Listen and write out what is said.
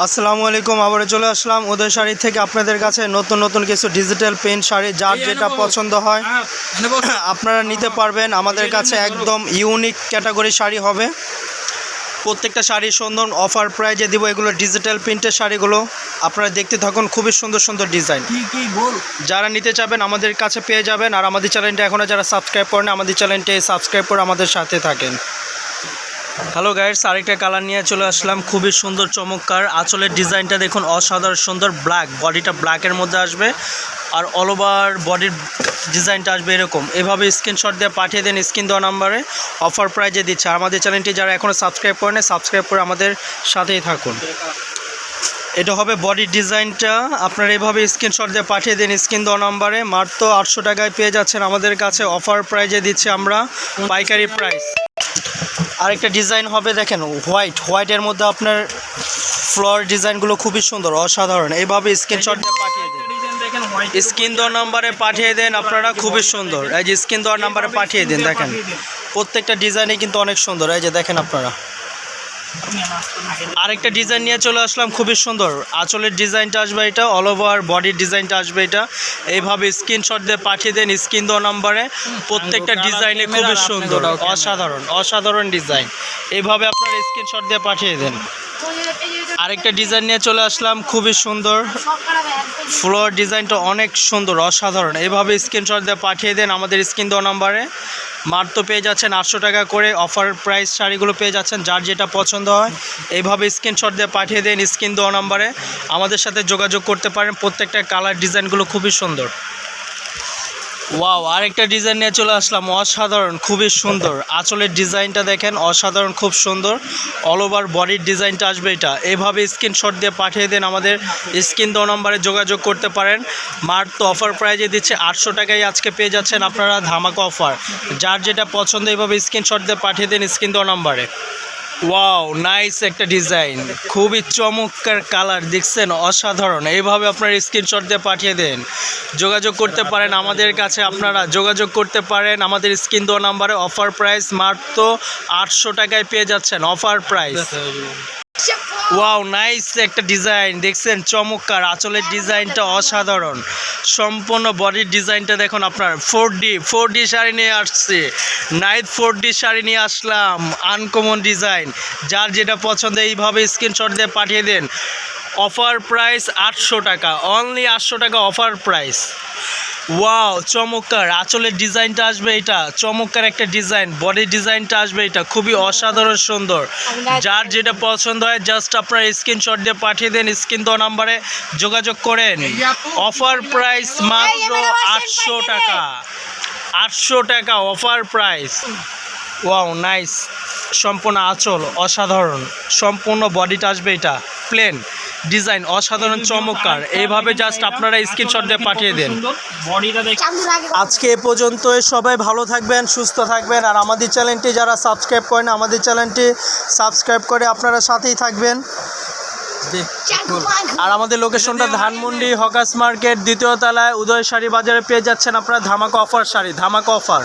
আসসালামু আলাইকুম আবারও চলে আসলাম ওদের শাড়ি থেকে আপনাদের কাছে নতুন নতুন কিছু ডিজিটাল পেন্ট শাড়ি যার যেটা পছন্দ হয় আপনারা নিতে পারবেন। আমাদের কাছে একদম ইউনিক ক্যাটাগরি শাড়ি হবে। প্রত্যেকটা শাড়ি সুন্দর অফার প্রাইজে দিব এগুলো ডিজিটাল প্রিন্টের শাড়িগুলো। আপনারা দেখতে থাকুন খুবই সুন্দর সুন্দর ডিজাইন যারা নিতে চাবেন আমাদের কাছে পেয়ে যাবেন। আর আমাদের চ্যানেলটা এখনও যারা সাবস্ক্রাইব করেন আমাদের চ্যানেলটি সাবস্ক্রাইব করে আমাদের সাথে থাকেন। হ্যালো গাইডস আরেকটা কালার নিয়ে চলে আসলাম। খুবই সুন্দর, চমৎকার। আঁচলের ডিজাইনটা দেখুন, অসাধারণ সুন্দর ব্ল্যাক বডিটা ব্ল্যাকের মধ্যে আসবে। আর অল ওভার বডির ডিজাইনটা আসবে এরকম। এভাবে স্ক্রিনশট দিয়ে পাঠিয়ে দেন স্ক্রিন দেওয়া নাম্বারে অফার প্রাইজে দিচ্ছে। আর আমাদের চ্যানেলটি যারা এখনও সাবস্ক্রাইব করেন সাবস্ক্রাইব করে আমাদের সাথেই থাকুন। এটা হবে বডির ডিজাইনটা আপনারা এভাবে স্ক্রিনশট দিয়ে পাঠিয়ে দিন স্ক্রিন দেওয়া নাম্বারে মাত্র আটশো টাকায় পেয়ে যাচ্ছেন আমাদের কাছে। অফার প্রাইজে দিচ্ছি আমরা। পাইকারি প্রাইস আরেকটা ডিজাইন হবে দেখেন হোয়াইট হোয়াইটের মধ্যে আপনার ফ্লোর ডিজাইনগুলো খুবই সুন্দর অসাধারণ। এইভাবে স্ক্রিনশট দিয়ে পাঠিয়ে দেন। ডিজাইন দেখেন হোয়াইট স্ক্রিন দেওয়ার নাম্বারে পাঠিয়ে দেন আপনারা খুবই সুন্দর। এই যে স্ক্রিন দেওয়ার নাম্বারে পাঠিয়ে দেন দেখেন। প্রত্যেকটা ডিজাইনই কিন্তু অনেক সুন্দর এই যে দেখেন আপনারা। আরেকটা ডিজাইন নিয়ে চলে আসলাম খুবই সুন্দর। আঁচলের ডিজাইনটা আসবে এটা অল ওভার বডির ডিজাইনটা আসবে এটা। এইভাবে স্ক্রিনশট দিয়ে পাঠিয়ে দেন স্ক্রিন দেওয়া নাম্বারে প্রত্যেকটা ডিজাইনে খুবই সুন্দর অসাধারণ অসাধারণ ডিজাইন এইভাবে আপনারা স্ক্রিনশট দিয়ে পাঠিয়ে দেন। আরেকটা ডিজাইন নিয়ে চলে আসলাম খুবই সুন্দর। ফ্লোর ডিজাইনটা অনেক সুন্দর অসাধারণ। এভাবে স্ক্রিনশট দিয়ে পাঠিয়ে দেন আমাদের স্ক্রিন দেওয়া নাম্বারে মাত্র পেয়ে যাচ্ছেন আটশো টাকা করে। অফার প্রাইস শাড়িগুলো পেয়ে যাচ্ছেন, যার যেটা পছন্দ হয়। এইভাবে স্ক্রিনশট দিয়ে পাঠিয়ে দিন স্ক্রিন দেওয়া নাম্বারে আমাদের সাথে যোগাযোগ করতে পারেন। প্রত্যেকটা কালার ডিজাইনগুলো খুবই সুন্দর। ওয়াও আরেকটা ডিজাইন নিয়ে চলে আসলাম। অসাধারণ, খুবই সুন্দর। আঁচলের ডিজাইনটা দেখেন, অসাধারণ, খুব সুন্দর। অল ওভার বডির ডিজাইনটা আসবে এটা। এভাবে স্ক্রিনশট দিয়ে পাঠিয়ে দেন আমাদের স্ক্রিন দেওয়া নম্বরে যোগাযোগ করতে পারেন। মার তো অফার প্রাইজে দিচ্ছে, আটশো টাকায় আজকে পেয়ে যাচ্ছেন আপনারা ধামাকা অফার যার যেটা পছন্দ এইভাবে স্ক্রিনশট দিয়ে পাঠিয়ে দেন স্ক্রিন দেওয়া নম্বরে। ওয়াও নাইস একটা ডিজাইন খুবই চমৎকার কালার দেখছেন? অসাধারণ। এইভাবে আপনার স্ক্রিনশট দিয়ে পাঠিয়ে দেন। যোগাযোগ করতে পারেন আমাদের কাছে আপনারা। যোগাযোগ করতে পারেন আমাদের স্ক্রিন দেওয়া নাম্বারে অফার প্রাইস মাত্র আটশো টাকায় পেয়ে যাচ্ছেন। অফার প্রাইস ওয়াও নাইস একটা ডিজাইন দেখছেন? চমৎকার। আঁচলের ডিজাইনটা অসাধারণ। সম্পূর্ণ বডির ডিজাইনটা দেখুন আপনার। Four D four D sari নিয়ে আসছে। নাইট ফোর ডি শাড়ি নিয়ে আসলাম। আনকমন ডিজাইন যার যেটা পছন্দ, এইভাবে স্ক্রিনশট দিয়ে পাঠিয়ে দেন। অফার প্রাইস আটশো টাকা। অনলি আটশো টাকা অফার প্রাইস ওয়াও চমৎকার। আঁচলের ডিজাইনটা আসবে এটা। চমৎকার একটা ডিজাইন। বডি ডিজাইনটা আসবে এটা। খুবই অসাধারণ সুন্দর। যার যেটা পছন্দ হয় জাস্ট আপনার স্ক্রিনশট দিয়ে পাঠিয়ে দেন স্ক্রিন দেওয়া নাম্বারে যোগাযোগ করেন। অফার প্রাইস মাত্র আটশো টাকা। আটশো টাকা অফার প্রাইস ওয়াও নাইস সম্পূর্ণ আঁচল অসাধারণ। সম্পূর্ণ বডিটা আসবে এটা। প্লেন ডিজাইন, অসাধারণ, চমৎকার। এইভাবে জাস্ট আপনারা স্ক্রিনশট দিয়ে পাঠিয়ে দেন। আজকে এ পর্যন্ত সবাই ভালো থাকবেন, সুস্থ থাকবেন। আর আমাদের চ্যানেলটি যারা সাবস্ক্রাইব করেন আমাদের চ্যানেলটি সাবস্ক্রাইব করে আপনারা সাথেই থাকবেন। আর আমাদের লোকেশনটা ধানমন্ডি হকাস মার্কেট, দ্বিতীয় তলায় উদয় শাড়ি বাজারে পেয়ে যাচ্ছেন আপনারা ধামাকা অফার শাড়ি, ধামাকা অফার